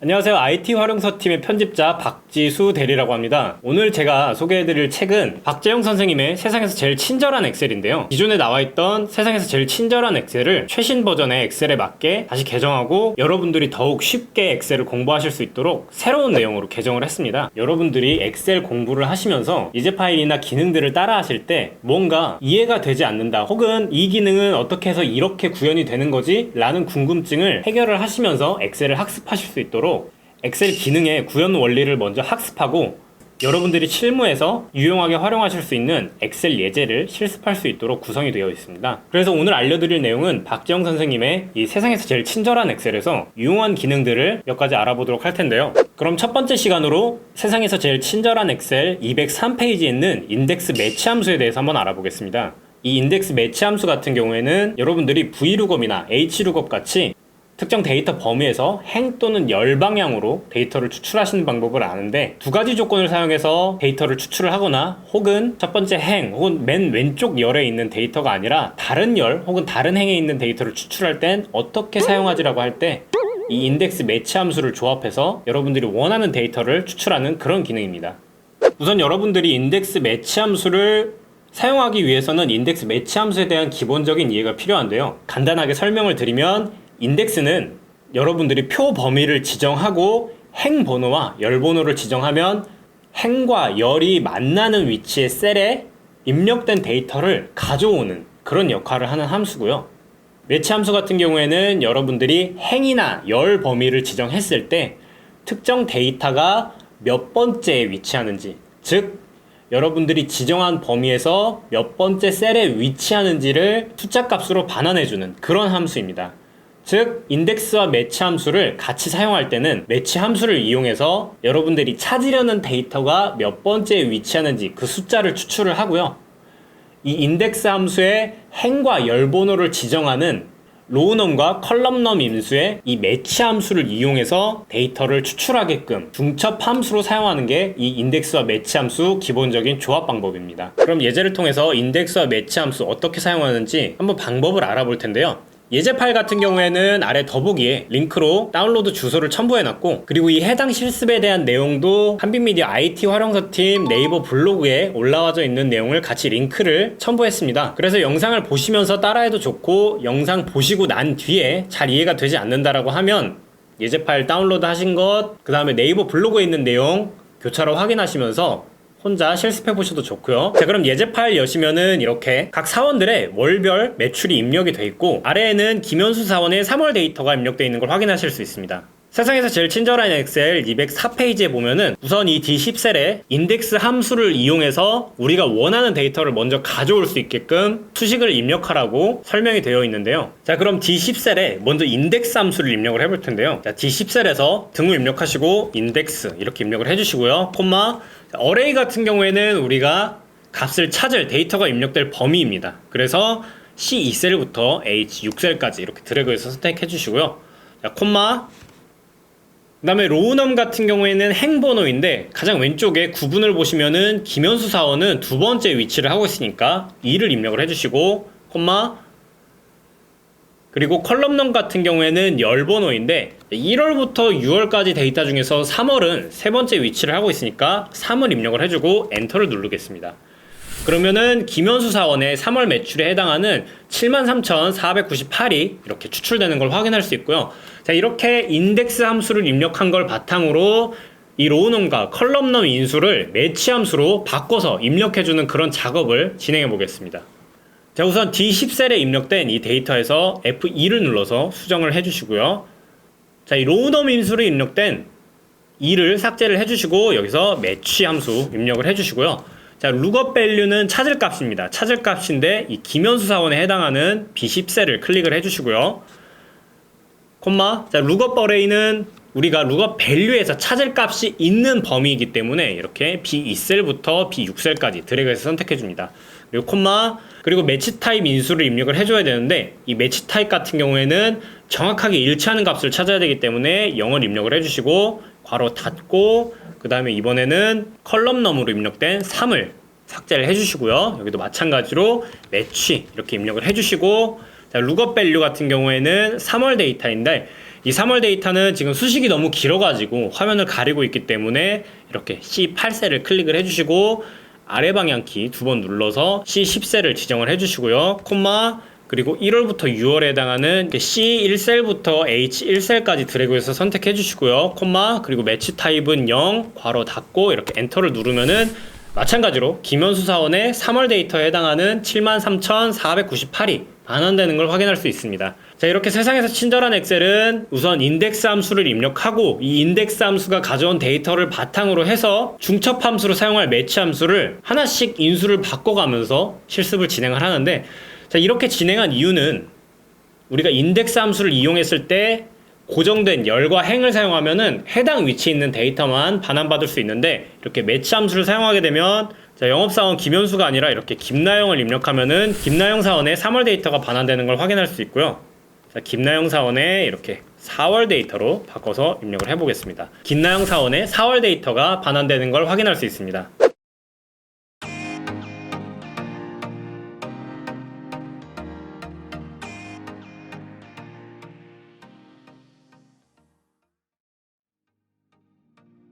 안녕하세요. IT 활용서 팀의 편집자 박지수 대리라고 합니다. 오늘 제가 소개해드릴 책은 박재영 선생님의 세상에서 제일 친절한 엑셀인데요. 기존에 나와있던 세상에서 제일 친절한 엑셀을 최신 버전의 엑셀에 맞게 다시 개정하고 여러분들이 더욱 쉽게 엑셀을 공부하실 수 있도록 새로운 내용으로 개정을 했습니다. 여러분들이 엑셀 공부를 하시면서 이제 파일이나 기능들을 따라 하실 때 뭔가 이해가 되지 않는다 혹은 이 기능은 어떻게 해서 이렇게 구현이 되는 거지? 라는 궁금증을 해결을 하시면서 엑셀을 학습하실 수 있도록 엑셀 기능의 구현 원리를 먼저 학습하고 여러분들이 실무에서 유용하게 활용하실 수 있는 엑셀 예제를 실습할 수 있도록 구성이 되어 있습니다. 그래서 오늘 알려드릴 내용은 박재영 선생님의 이 세상에서 제일 친절한 엑셀에서 유용한 기능들을 몇 가지 알아보도록 할 텐데요. 그럼 첫 번째 시간으로 세상에서 제일 친절한 엑셀 203페이지에 있는 인덱스 매치 함수에 대해서 한번 알아보겠습니다. 이 인덱스 매치 함수 같은 경우에는 여러분들이 VLOOKUP이나 HLOOKUP 같이 특정 데이터 범위에서 행 또는 열 방향으로 데이터를 추출하시는 방법을 아는데 두 가지 조건을 사용해서 데이터를 추출을 하거나 혹은 첫 번째 행 혹은 맨 왼쪽 열에 있는 데이터가 아니라 다른 열 혹은 다른 행에 있는 데이터를 추출할 땐 어떻게 사용하지라고 할때 이 인덱스 매치 함수를 조합해서 여러분들이 원하는 데이터를 추출하는 그런 기능입니다. 우선 여러분들이 인덱스 매치 함수를 사용하기 위해서는 인덱스 매치 함수에 대한 기본적인 이해가 필요한데요. 간단하게 설명을 드리면 인덱스는 여러분들이 표 범위를 지정하고 행 번호와 열 번호를 지정하면 행과 열이 만나는 위치의 셀에 입력된 데이터를 가져오는 그런 역할을 하는 함수고요. 매치 함수 같은 경우에는 여러분들이 행이나 열 범위를 지정했을 때 특정 데이터가 몇 번째에 위치하는지, 즉 여러분들이 지정한 범위에서 몇 번째 셀에 위치하는지를 숫자 값으로 반환해주는 그런 함수입니다. 즉 인덱스와 매치 함수를 같이 사용할 때는 매치 함수를 이용해서 여러분들이 찾으려는 데이터가 몇 번째에 위치하는지 그 숫자를 추출을 하고요. 이 인덱스 함수의 행과 열 번호를 지정하는 로우넘과 컬럼넘 임수의 이 매치 함수를 이용해서 데이터를 추출하게끔 중첩 함수로 사용하는 게 이 인덱스와 매치 함수 기본적인 조합 방법입니다. 그럼 예제를 통해서 인덱스와 매치 함수 어떻게 사용하는지 한번 방법을 알아볼 텐데요. 예제 파일 같은 경우에는 아래 더보기에 링크로 다운로드 주소를 첨부해놨고 그리고 이 해당 실습에 대한 내용도 한빛미디어 IT 활용서 팀 네이버 블로그에 올라와져 있는 내용을 같이 링크를 첨부했습니다. 그래서 영상을 보시면서 따라해도 좋고 영상 보시고 난 뒤에 잘 이해가 되지 않는다라고 하면 예제 파일 다운로드 하신 것, 그 다음에 네이버 블로그에 있는 내용 교차로 확인하시면서 혼자 실습해 보셔도 좋고요. 자, 그럼 예제 파일 여시면은 이렇게 각 사원들의 월별 매출이 입력이 돼 있고 아래에는 김현수 사원의 3월 데이터가 입력되어 있는 걸 확인하실 수 있습니다. 세상에서 제일 친절한 엑셀 204페이지에 보면은 우선 이 D10셀에 인덱스 함수를 이용해서 우리가 원하는 데이터를 먼저 가져올 수 있게끔 수식을 입력하라고 설명이 되어 있는데요. 자, 그럼 D10셀에 먼저 인덱스 함수를 입력을 해볼 텐데요. 자, D10셀에서 등호 입력하시고 인덱스 이렇게 입력을 해주시고요. 콤마 어레이 같은 경우에는 우리가 값을 찾을 데이터가 입력될 범위입니다. 그래서 C2셀부터 H6셀까지 이렇게 드래그해서 선택해 주시고요. 자, 콤마 그 다음에 로우넘 같은 경우에는 행번호인데 가장 왼쪽에 구분을 보시면은 김현수 사원은 두 번째 위치를 하고 있으니까 2를 입력을 해주시고 콤마 그리고 컬럼넘 같은 경우에는 열번호인데 1월부터 6월까지 데이터 중에서 3월은 세 번째 위치를 하고 있으니까 3을 입력을 해주고 엔터를 누르겠습니다. 그러면은 김현수 사원의 3월 매출에 해당하는 73,498이 이렇게 추출되는 걸 확인할 수 있고요. 자, 이렇게 인덱스 함수를 입력한 걸 바탕으로 이 로우넘과 컬럼넘 인수를 매치 함수로 바꿔서 입력해주는 그런 작업을 진행해 보겠습니다. 자, 우선 D10셀에 입력된 이 데이터에서 F2를 눌러서 수정을 해주시고요. 자, 이 로우넘 인수로 입력된 2를 삭제를 해주시고 여기서 매치 함수 입력을 해주시고요. 자, 룩업 밸류는 찾을 값입니다. 찾을 값인데 이 김현수 사원에 해당하는 B10셀을 클릭을 해주시고요. 콤마. 자, 룩업 어레이는 우리가 룩업 밸류에서 찾을 값이 있는 범위이기 때문에 이렇게 B2셀부터 B6셀까지 드래그해서 선택해 줍니다. 그리고 콤마 그리고 매치 타입 인수를 입력을 해줘야 되는데 이 매치 타입 같은 경우에는 정확하게 일치하는 값을 찾아야 되기 때문에 0을 입력을 해주시고 괄호 닫고 그 다음에 이번에는 컬럼넘으로 입력된 3을 삭제를 해주시고요. 여기도 마찬가지로 매치 이렇게 입력을 해주시고 자, 룩업 밸류 같은 경우에는 3월 데이터인데 이 3월 데이터는 지금 수식이 너무 길어가지고 화면을 가리고 있기 때문에 이렇게 C8셀을 클릭을 해주시고 아래 방향 키 두 번 눌러서 C10셀을 지정을 해주시고요. 콤마 그리고 1월부터 6월에 해당하는 C1셀부터 H1셀까지 드래그해서 선택해 주시고요. 콤마 그리고 매치 타입은 0 괄호 닫고 이렇게 엔터를 누르면은 마찬가지로 김현수 사원의 3월 데이터에 해당하는 73,498이 반환되는 걸 확인할 수 있습니다. 자, 이렇게 세상에서 친절한 엑셀은 우선 인덱스 함수를 입력하고 이 인덱스 함수가 가져온 데이터를 바탕으로 해서 중첩 함수로 사용할 매치 함수를 하나씩 인수를 바꿔가면서 실습을 진행을 하는데 자, 이렇게 진행한 이유는 우리가 인덱스 함수를 이용했을 때 고정된 열과 행을 사용하면은 해당 위치에 있는 데이터만 반환받을 수 있는데 이렇게 매치 함수를 사용하게 되면 자, 영업사원 김현수가 아니라 이렇게 김나영을 입력하면은 김나영 사원의 3월 데이터가 반환되는 걸 확인할 수 있고요. 자, 김나영 사원의 이렇게 4월 데이터로 바꿔서 입력을 해보겠습니다. 김나영 사원의 4월 데이터가 반환되는 걸 확인할 수 있습니다.